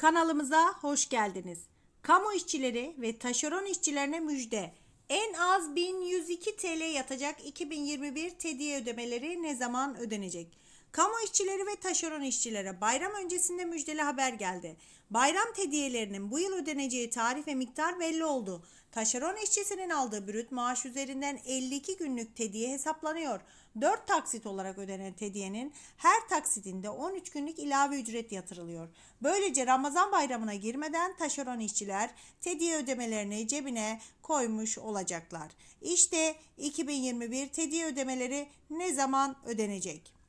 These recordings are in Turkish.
Kanalımıza hoş geldiniz. Kamu işçileri ve taşeron işçilerine müjde. En az 1102 TL yatacak 2021 tediye ödemeleri ne zaman ödenecek? Kamu işçileri ve taşeron işçilere bayram öncesinde müjdeli haber geldi. Bayram tediyelerinin bu yıl ödeneceği tarih ve miktar belli oldu. Taşeron işçisinin aldığı brüt maaş üzerinden 52 günlük tediye hesaplanıyor. 4 taksit olarak ödenen tediyenin her taksitinde 13 günlük ilave ücret yatırılıyor. Böylece Ramazan bayramına girmeden taşeron işçiler tediye ödemelerini cebine koymuş olacaklar. İşte 2021 tediye ödemeleri ne zaman ödenecek?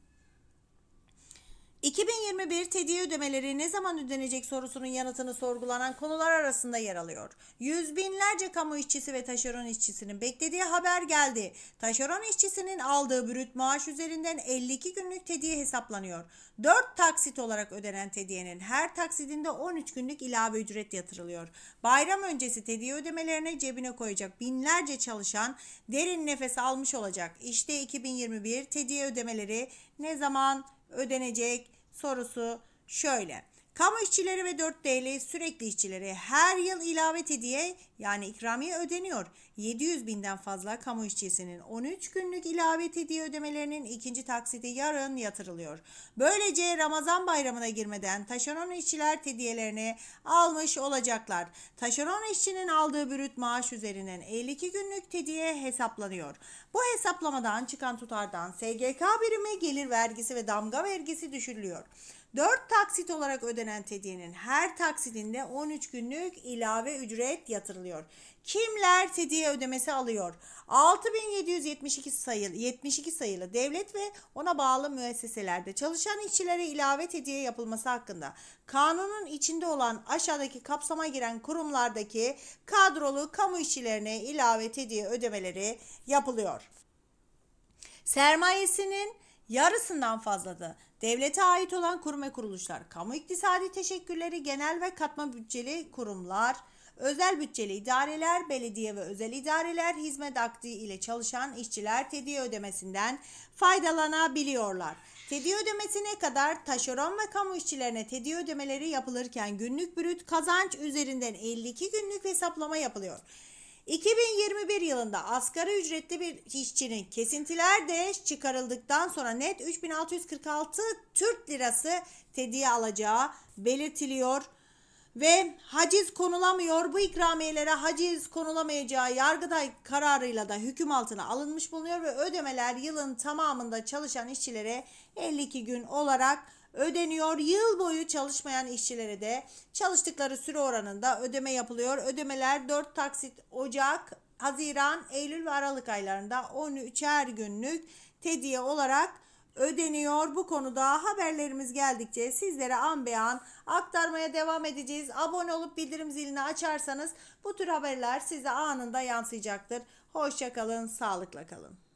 2021 tediye ödemeleri ne zaman ödenecek sorusunun yanıtını sorgulanan konular arasında yer alıyor. Yüz binlerce kamu işçisi ve taşeron işçisinin beklediği haber geldi. Taşeron işçisinin aldığı brüt maaş üzerinden 52 günlük tediye hesaplanıyor. 4 taksit olarak ödenen tediyenin her taksidinde 13 günlük ilave ücret yatırılıyor. Bayram öncesi tediye ödemelerine cebine koyacak binlerce çalışan derin nefes almış olacak. İşte 2021 tediye ödemeleri ne zaman ödenecek sorusu şöyle. Kamu işçileri ve 4 TL sürekli işçileri her yıl ilave hediye yani ikramiye ödeniyor. 700 binden fazla kamu işçisinin 13 günlük ilave hediye ödemelerinin ikinci taksiti yarın yatırılıyor. Böylece Ramazan bayramına girmeden taşeron işçiler hediyelerini almış olacaklar. Taşeron işçinin aldığı brüt maaş üzerinden 52 günlük hediye hesaplanıyor. Bu hesaplamadan çıkan tutardan SGK birimi gelir vergisi ve damga vergisi düşürülüyor. 4 taksit olarak ödenen tediyenin her taksitinde 13 günlük ilave ücret yatırılıyor. Kimler tediye ödemesi alıyor? 6772 sayılı 72 sayılı devlet ve ona bağlı müesseselerde çalışan işçilere ilave hediye yapılması hakkında kanunun içinde olan aşağıdaki kapsama giren kurumlardaki kadrolu kamu işçilerine ilave hediye ödemeleri yapılıyor. Sermayesinin yarısından fazladır. Devlete ait olan kurum ve kuruluşlar, kamu iktisadi teşekkürleri, genel ve katma bütçeli kurumlar, özel bütçeli idareler, belediye ve özel idareler hizmet akdi ile çalışan işçiler tediye ödemesinden faydalanabiliyorlar. Tediye ödemesine kadar taşeron ve kamu işçilerine tediye ödemeleri yapılırken günlük brüt kazanç üzerinden 52 günlük hesaplama yapılıyor. 2021 yılında asgari ücretli bir işçinin kesintiler de çıkarıldıktan sonra net 3646 Türk lirası tediye alacağı belirtiliyor ve haciz konulamıyor. Bu ikramiyelere haciz konulamayacağı Yargıtay kararıyla da hüküm altına alınmış bulunuyor ve ödemeler yılın tamamında çalışan işçilere 52 gün olarak ödeniyor. Yıl boyu çalışmayan işçilere de çalıştıkları süre oranında ödeme yapılıyor. Ödemeler 4 taksit Ocak, Haziran, Eylül ve Aralık aylarında 13'er günlük tediye olarak ödeniyor. Bu konuda haberlerimiz geldikçe sizlere an beyan aktarmaya devam edeceğiz. Abone olup bildirim zilini açarsanız bu tür haberler size anında yansıyacaktır. Hoşçakalın, sağlıkla kalın.